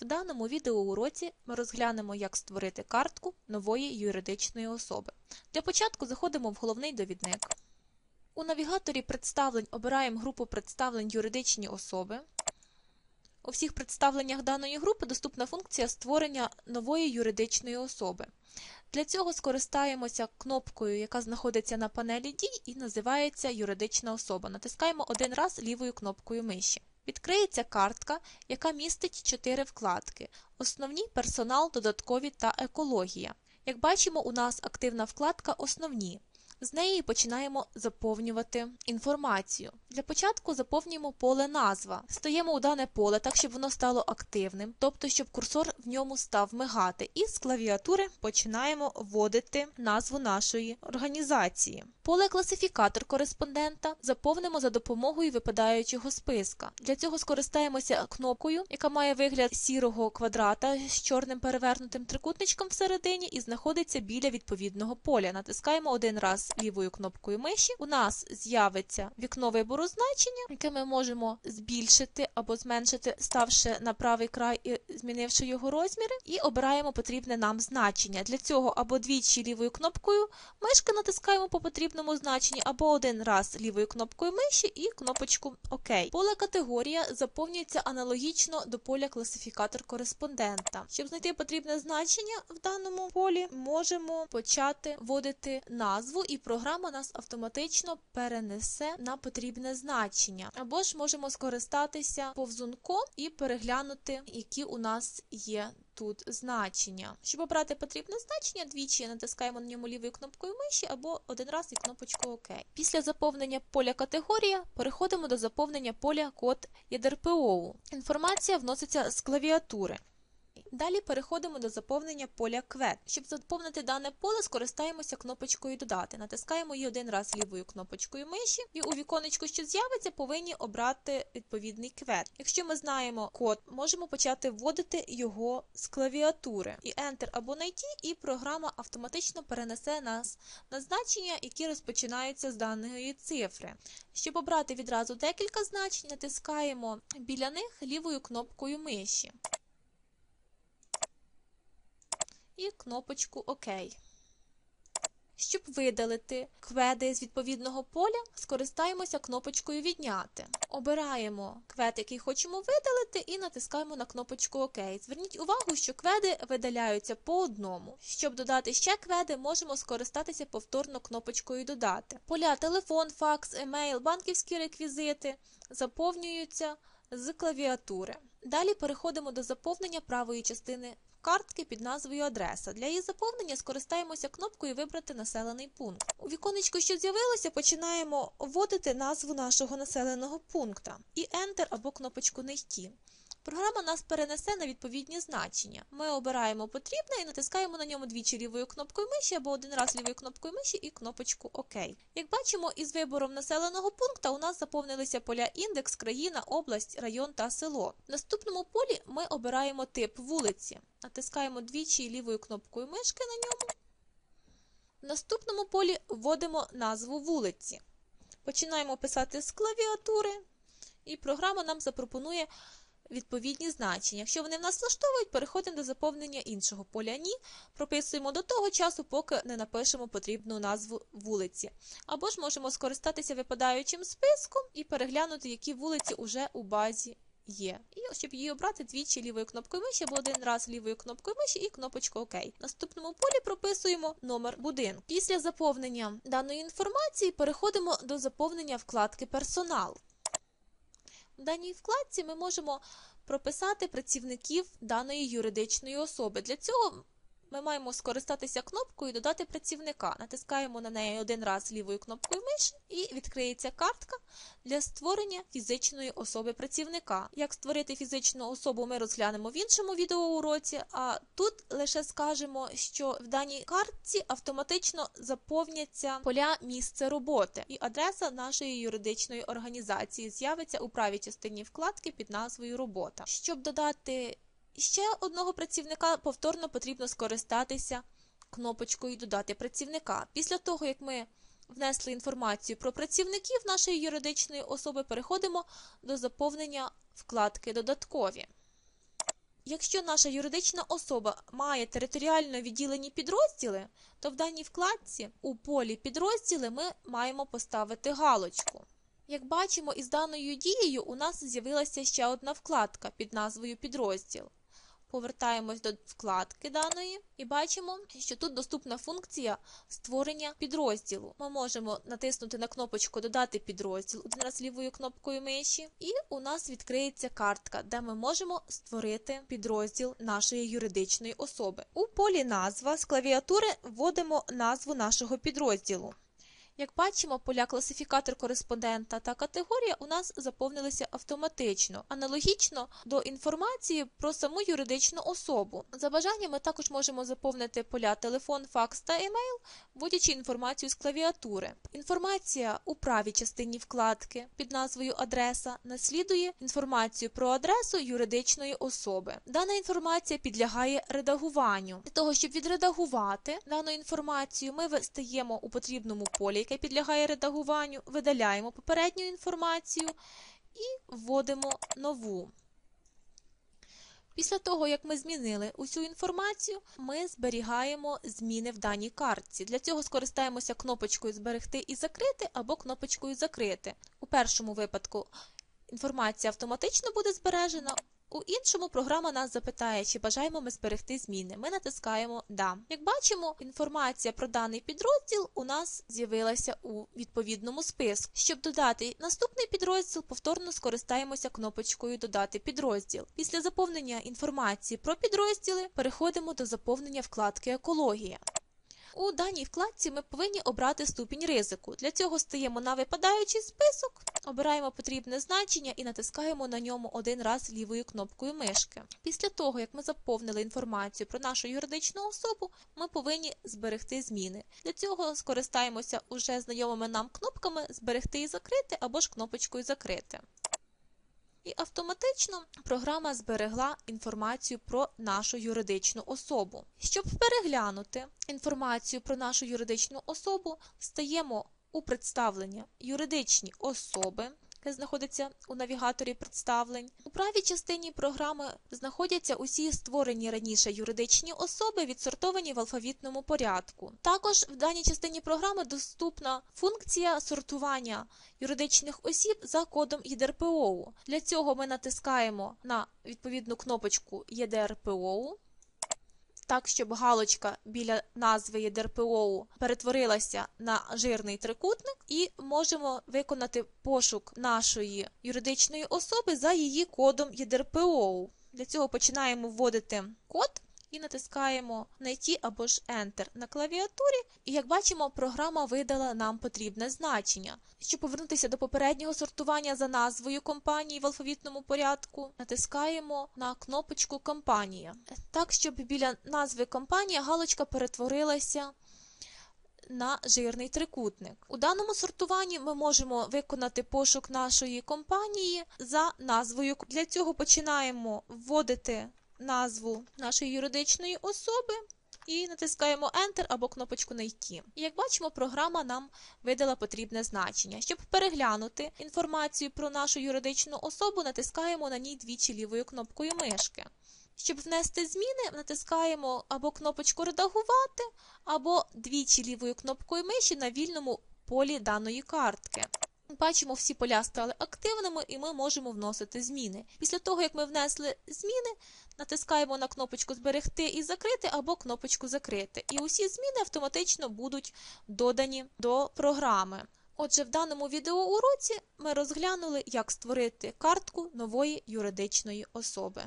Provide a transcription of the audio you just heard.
В даному відеоуроці ми розглянемо, як створити картку нової юридичної особи. Для початку заходимо в головний довідник. У навігаторі представлень обираємо групу представлень юридичні особи. У всіх представленнях даної групи доступна функція створення нової юридичної особи. Для цього скористаємося кнопкою, яка знаходиться на панелі дій і називається юридична особа. Натискаємо один раз лівою кнопкою миші. Відкриється картка, яка містить чотири вкладки: Основні, персонал, додаткові та екологія. Як бачимо, у нас активна вкладка Основні. З неї починаємо заповнювати інформацію. Для початку заповнюємо поле назва. Стаємо у дане поле так, щоб воно стало активним, тобто, щоб курсор в ньому став мигати. І з клавіатури починаємо вводити назву нашої організації. Поле класифікатор кореспондента заповнимо за допомогою випадаючого списка. Для цього скористаємося кнопкою, яка має вигляд сірого квадрата з чорним перевернутим трикутничком всередині і знаходиться біля відповідного поля. Натискаємо один раз лівою кнопкою миші. У нас з'явиться вікно вибору значення, яке ми можемо збільшити або зменшити, ставши на правий край і змінивши його розміри, і обираємо потрібне нам значення. Для цього або двічі лівою кнопкою мишки натискаємо по потрібному значенні, або один раз лівою кнопкою миші і кнопочку ОК. Поле категорія заповнюється аналогічно до поля класифікатор кореспондента. Щоб знайти потрібне значення в даному полі, можемо почати вводити назву, і програма нас автоматично перенесе на потрібне значення. Або ж можемо скористатися повзунком і переглянути, які у нас є тут значення. Щоб обрати потрібне значення, двічі натискаємо на ньому лівою кнопкою миші або один раз і кнопочку ОК. Після заповнення поля категорія переходимо до заповнення поля код ЄДРПОУ. Інформація вноситься з клавіатури. Далі переходимо до заповнення поля квет. Щоб заповнити дане поле, скористаємося кнопочкою Додати. Натискаємо її один раз лівою кнопочкою миші, і у віконечку, що з'явиться, повинні обрати відповідний квет. Якщо ми знаємо код, можемо почати вводити його з клавіатури. І Enter або найти, і програма автоматично перенесе нас на значення, які розпочинаються з даної цифри. Щоб обрати відразу декілька значень, натискаємо біля них лівою кнопкою миші і кнопочку ОК. Щоб видалити кведи з відповідного поля, скористаємося кнопочкою Відняти. Обираємо квед, який хочемо видалити, і натискаємо на кнопочку ОК. Зверніть увагу, що кведи видаляються по одному. Щоб додати ще кведи, можемо скористатися повторно кнопочкою Додати. Поля телефон, факс, емейл, банківські реквізити заповнюються з клавіатури. Далі переходимо до заповнення правої частини картки під назвою Адреса. Для її заповнення скористаємося кнопкою Вибрати населений пункт. У віконечку, що з'явилося, починаємо вводити назву нашого населеного пункту і Enter або кнопочку Найти. Програма нас перенесе на відповідні значення. Ми обираємо потрібне і натискаємо на ньому двічі лівою кнопкою миші або один раз лівою кнопкою миші і кнопочку ОК. Як бачимо, із вибором населеного пункту у нас заповнилися поля індекс, країна, область, район та село. В наступному полі ми обираємо тип вулиці. Натискаємо двічі лівою кнопкою мишки на ньому. В наступному полі вводимо назву вулиці. Починаємо писати з клавіатури, і програма нам запропонує відповідні значення. Якщо вони в нас влаштовують, переходимо до заповнення іншого поля ні, прописуємо до того часу, поки не напишемо потрібну назву вулиці. Або ж можемо скористатися випадаючим списком і переглянути, які вулиці вже у базі є. І щоб її обрати двічі лівою кнопкою миші або один раз лівою кнопкою миші і кнопочку ОК. В наступному полі прописуємо номер будинку. Після заповнення даної інформації переходимо до заповнення вкладки Персонал. Даній вкладці ми можемо прописати працівників даної юридичної особи. Для цього ми маємо скористатися кнопкою Додати працівника. Натискаємо на неї один раз лівою кнопкою миші і відкриється картка для створення фізичної особи працівника. Як створити фізичну особу, ми розглянемо в іншому відеоуроці, а тут лише скажемо, що в даній картці автоматично заповняться поля місце роботи, і адреса нашої юридичної організації з'явиться у правій частині вкладки під назвою Робота. Щоб додати ще одного працівника повторно потрібно скористатися кнопочкою Додати працівника. Після того, як ми внесли інформацію про працівників нашої юридичної особи, переходимо до заповнення вкладки Додаткові. Якщо наша юридична особа має територіально відділені підрозділи, то в даній вкладці у полі підрозділи ми маємо поставити галочку. Як бачимо, із даною дією у нас з'явилася ще одна вкладка під назвою Підрозділ. Повертаємось до вкладки даної і бачимо, що тут доступна функція створення підрозділу. Ми можемо натиснути на кнопочку Додати підрозділ один раз лівою кнопкою миші, і у нас відкриється картка, де ми можемо створити підрозділ нашої юридичної особи. У полі назва з клавіатури вводимо назву нашого підрозділу. Як бачимо, поля класифікатор кореспондента та категорія у нас заповнилися автоматично, аналогічно до інформації про саму юридичну особу. За бажанням ми також можемо заповнити поля телефон, факс та емейл, вводячи інформацію з клавіатури. Інформація у правій частині вкладки під назвою Адреса наслідує інформацію про адресу юридичної особи. Дана інформація підлягає редагуванню. Для того, щоб відредагувати дану інформацію, ми встаємо у потрібному полі яке підлягає редагуванню, видаляємо попередню інформацію і вводимо нову. Після того, як ми змінили усю інформацію, ми зберігаємо зміни в даній картці. Для цього скористаємося кнопочкою Зберегти і закрити або кнопочкою Закрити. У першому випадку інформація автоматично буде збережена. У іншому програма нас запитає, чи бажаємо ми зберегти зміни. Ми натискаємо Да. Як бачимо, інформація про даний підрозділ у нас з'явилася у відповідному списку. Щоб додати наступний підрозділ, повторно скористаємося кнопочкою Додати підрозділ. Після заповнення інформації про підрозділи переходимо до заповнення вкладки Екологія. У даній вкладці ми повинні обрати ступінь ризику. Для цього стаємо на випадаючий список, обираємо потрібне значення і натискаємо на ньому один раз лівою кнопкою мишки. Після того, як ми заповнили інформацію про нашу юридичну особу, ми повинні зберегти зміни. Для цього скористаємося уже знайомими нам кнопками Зберегти і закрити або ж кнопочкою Закрити. І автоматично програма зберегла інформацію про нашу юридичну особу. Щоб переглянути інформацію про нашу юридичну особу, стаємо у представлення юридичні особи, знаходиться у навігаторі представлень. У правій частині програми знаходяться усі створені раніше юридичні особи, відсортовані в алфавітному порядку. Також в даній частині програми доступна функція сортування юридичних осіб за кодом ЄДРПОУ. Для цього ми натискаємо на відповідну кнопочку ЄДРПОУ так, щоб галочка біля назви ЄДРПО перетворилася на жирний трикутник, і можемо виконати пошук нашої юридичної особи за її кодом ЄДРПО. Для цього починаємо вводити код. І натискаємо «Найти» або ж Enter на клавіатурі, і як бачимо, програма видала нам потрібне значення. Щоб повернутися до попереднього сортування за назвою компанії в алфавітному порядку, натискаємо на кнопочку Компанія. Так, щоб біля назви компанія галочка перетворилася на жирний трикутник. У даному сортуванні ми можемо виконати пошук нашої компанії за назвою. Для цього починаємо вводити назву нашої юридичної особи і натискаємо Enter або кнопочку Найти. Як бачимо, програма нам видала потрібне значення. Щоб переглянути інформацію про нашу юридичну особу, натискаємо на ній двічі лівою кнопкою мишки. Щоб внести зміни, натискаємо або кнопочку Редагувати, або двічі лівою кнопкою миші на вільному полі даної картки. Бачимо, всі поля стали активними і ми можемо вносити зміни. Після того, як ми внесли зміни, натискаємо на кнопочку Зберегти і закрити або кнопочку Закрити. І усі зміни автоматично будуть додані до програми. Отже, в даному відеоуроці ми розглянули, як створити картку нової юридичної особи.